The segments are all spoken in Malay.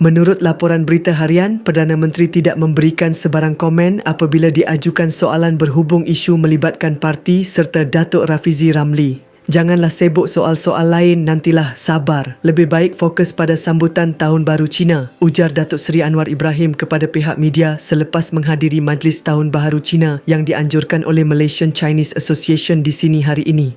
Menurut laporan berita harian, Perdana Menteri tidak memberikan sebarang komen apabila diajukan soalan berhubung isu melibatkan parti serta Datuk Rafizi Ramli. Janganlah sibuk soal-soal lain, nantilah sabar. Lebih baik fokus pada sambutan Tahun Baru Cina, ujar Datuk Seri Anwar Ibrahim kepada pihak media selepas menghadiri Majlis Tahun Baharu Cina yang dianjurkan oleh Malaysian Chinese Association di sini hari ini.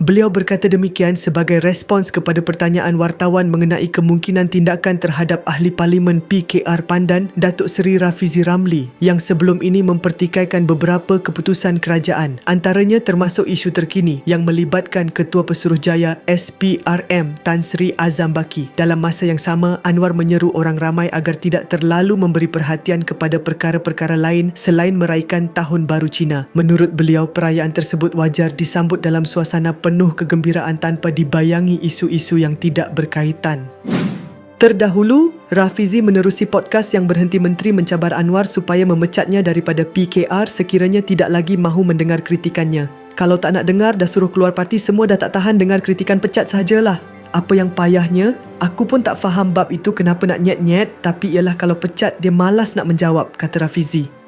Beliau berkata demikian sebagai respons kepada pertanyaan wartawan mengenai kemungkinan tindakan terhadap Ahli Parlimen PKR Pandan Datuk Seri Rafizi Ramli yang sebelum ini mempertikaikan beberapa keputusan kerajaan antaranya termasuk isu terkini yang melibatkan Ketua Pesuruhjaya SPRM Tan Sri Azam Baki. Dalam masa yang sama, Anwar menyeru orang ramai agar tidak terlalu memberi perhatian kepada perkara-perkara lain selain meraihkan Tahun Baru Cina. Menurut beliau, perayaan tersebut wajar disambut dalam suasana penuh kegembiraan tanpa dibayangi isu-isu yang tidak berkaitan. Terdahulu, Rafizi menerusi podcast yang berhenti menteri mencabar Anwar supaya memecatnya daripada PKR sekiranya tidak lagi mahu mendengar kritikannya. Kalau tak nak dengar, dah suruh keluar parti semua dah tak tahan dengar kritikan pecat sajalah. Apa yang payahnya, aku pun tak faham bab itu kenapa nak nyet-nyet tapi ialah kalau pecat dia malas nak menjawab, kata Rafizi.